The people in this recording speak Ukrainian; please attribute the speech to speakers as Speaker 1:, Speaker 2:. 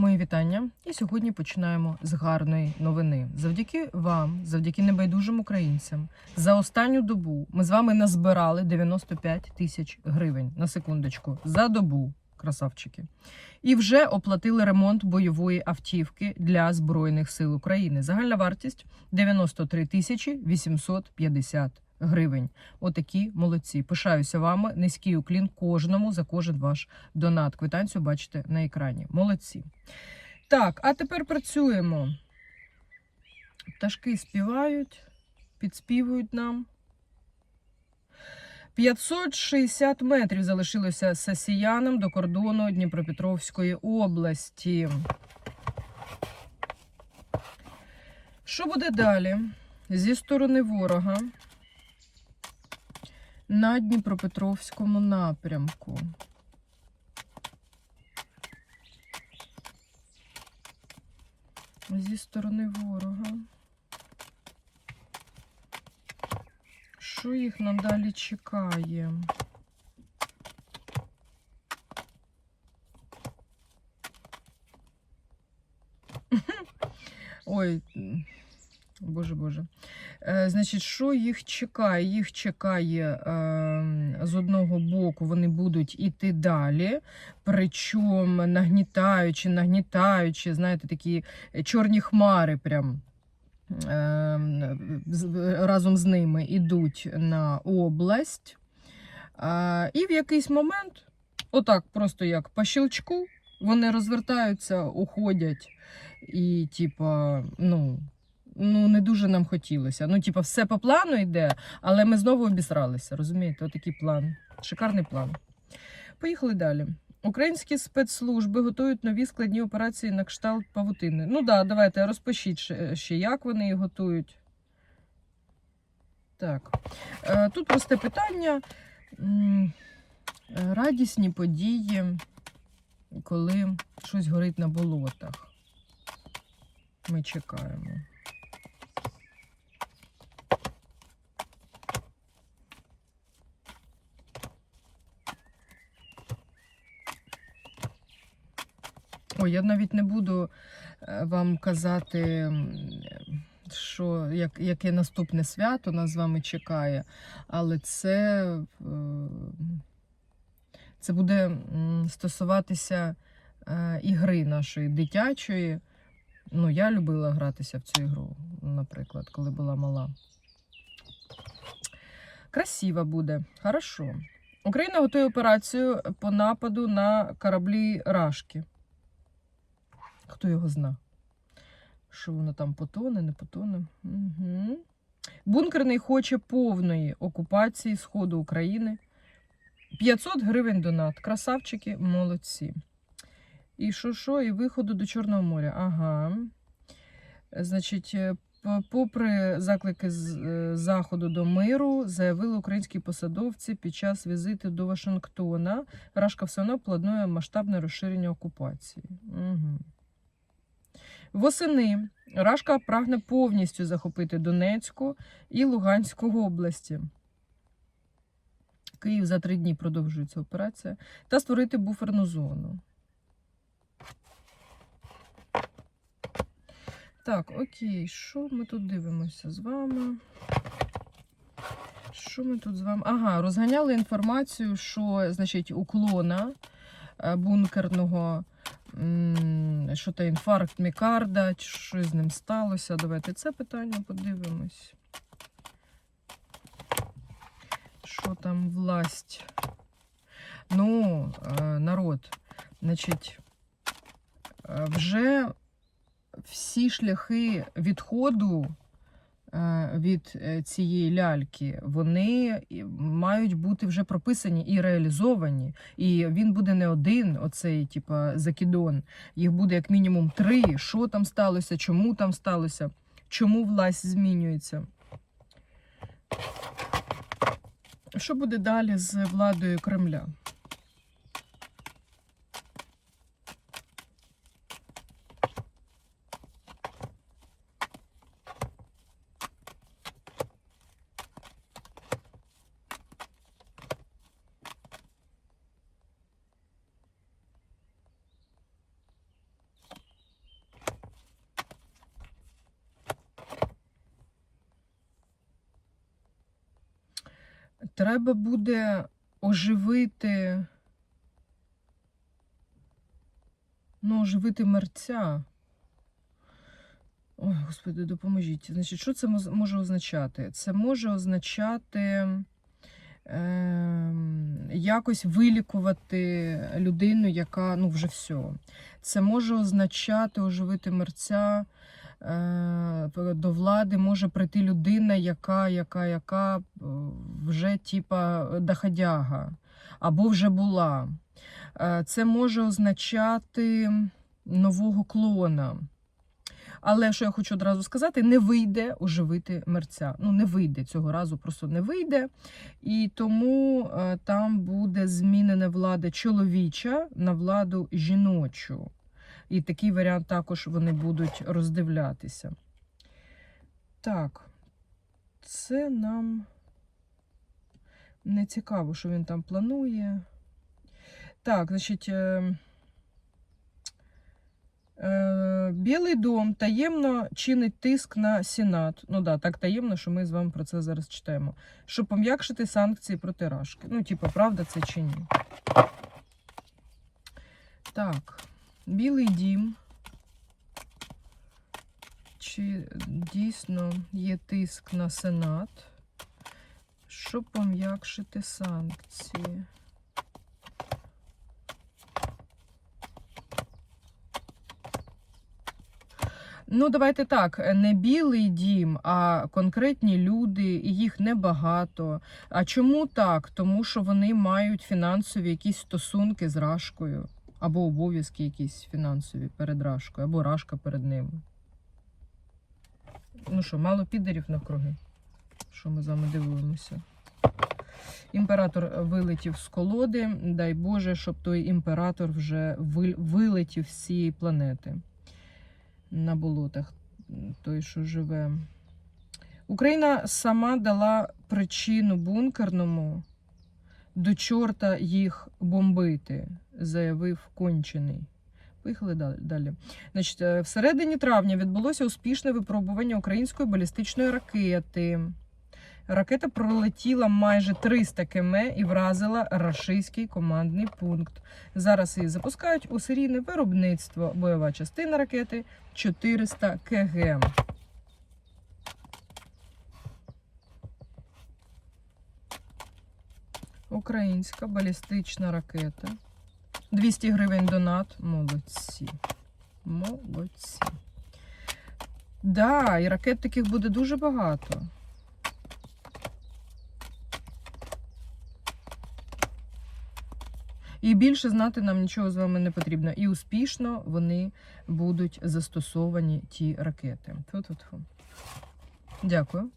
Speaker 1: Мої вітання. І сьогодні починаємо з гарної новини. Завдяки вам, завдяки небайдужим українцям, за останню добу ми з вами назбирали 95 тисяч гривень на секундочку за добу, красавчики. І вже оплатили ремонт бойової автівки для Збройних сил України. Загальна вартість 93 тисячі 850 гривень. Отакі молодці. Пишаюся вами. Низький уклін кожному за кожен ваш донат. Квитанцію бачите на екрані. Молодці. Так, а тепер працюємо. Пташки співають, підспівують нам. 560 метрів залишилося сасіянам до кордону Дніпропетровської області. Що буде далі? Зі сторони ворога на Дніпропетровському напрямку. Зі сторони ворога. Що їх надалі чекає? Ой, боже Боже. Е, Значить, що їх чекає? Їх чекає е, з одного боку, вони будуть іти далі, причому нагнітаючи, нагнітаючи, знаєте, такі чорні хмари прям. е, Разом з ними йдуть на область. А, І в якийсь момент, отак, просто як по щелчку, вони розвертаються, уходять, і, типа, ну, ну, не дуже нам хотілося. Ну, типа, все по плану йде, але ми знову обісралися. Розумієте, отакий план. Шикарний план. Поїхали далі. Українські спецслужби готують нові складні операції на кшталт павутини. Ну да, давайте розпишіть ще, як вони їх готують. Так. Е, Тут просте питання. Радісні події, коли щось горить на болотах. Ми чекаємо. Ой, я навіть не буду е, вам казати, що як, яке наступне свято нас з вами чекає, але це, е, це буде стосуватися е, ігри нашої дитячої. Ну, я любила гратися в цю ігру, наприклад, коли була мала. Красиво буде. Хорошо. Україна готує операцію по нападу на кораблі Рашки. Хто його зна? Що воно там потоне, не потоне? Угу. Бункерний хоче повної окупації Сходу України. 500 гривень донат. Красавчики, молодці. І що, що, і виходу до Чорного моря. Ага. Значить, е, попри заклики з е, заходу до миру, заявили українські посадовці під час візиту до Вашингтона. Рашка все одно планує масштабне розширення окупації. Угу. Восени Рашка прагне повністю захопити Донецьку і Луганську області. Київ за три дні продовжується операція та створити буферну зону. Так, окей, що ми тут дивимося з вами? Що ми тут з вами? Ага, розганяли інформацію, що, значить, уклона е, бункерного, що то інфаркт мікарда, чи що з ним сталося. Давайте це питання подивимось. Що там власть? Ну, е, народ, значить, е, вже всі шляхи відходу від е, цієї ляльки, вони мають бути вже прописані і реалізовані. І він буде не один, оцей, типа, закидон. Їх буде як мінімум три. Що там сталося, чому там сталося, чому власть змінюється. Що буде далі з владою Кремля? Треба буде оживити. Ну, оживити мерця. Ой, господи, допоможіть. Значить, що це може означати? Це може означати ем, якось вилікувати людину, яка ну вже все. Це може означати оживити мерця. Е, До влади може прийти людина, яка, яка, яка е, вже типа доходяга, або вже була. Е, Це може означати нового клона. Але що я хочу одразу сказати, не вийде оживити мерця. Ну, не вийде цього разу, просто не вийде. І тому там буде змінена влада чоловіча на владу жіночу. І такий варіант також вони будуть роздивлятися. Так, це нам не цікаво, що він там планує. Так, значить. Е... Е, Білий дом таємно чинить тиск на Сенат. Ну да, так таємно, що ми з вами про це зараз читаємо. Щоб пом'якшити санкції проти Рашки. Ну, типу, правда це чи ні? Так, Білий дім. Чи дійсно є тиск на Сенат, щоб пом'якшити санкції? Ну, давайте так, не білий дім, а конкретні люди, і їх небагато. А чому так? Тому що вони мають фінансові якісь стосунки з Рашкою, або обов'язки якісь фінансові перед Рашкою, або Рашка перед ними. Ну що, мало підерів навкруги? Що ми з вами дивуємося? Імператор вилетів з колоди. Дай Боже, щоб той імператор вже вилетів з цієї планети на болотах, той, що живе. Україна сама дала причину бункерному до чорта їх бомбити, заявив кончений. Поїхали далі-. Значить, е, всередині травня відбулося успішне випробування української балістичної ракети. Ракета пролетіла майже 300 км і вразила рашистський командний пункт. Зараз її запускають у серійне виробництво. Бойова частина ракети 400 кг. Українська балістична ракета. 200 гривень донат. Молодці. Молодці. Да, і ракет таких буде дуже багато. І більше знати нам нічого з вами не потрібно. І успішно вони будуть застосовані ті ракети. Тьфу-тьфу-тьфу. Дякую.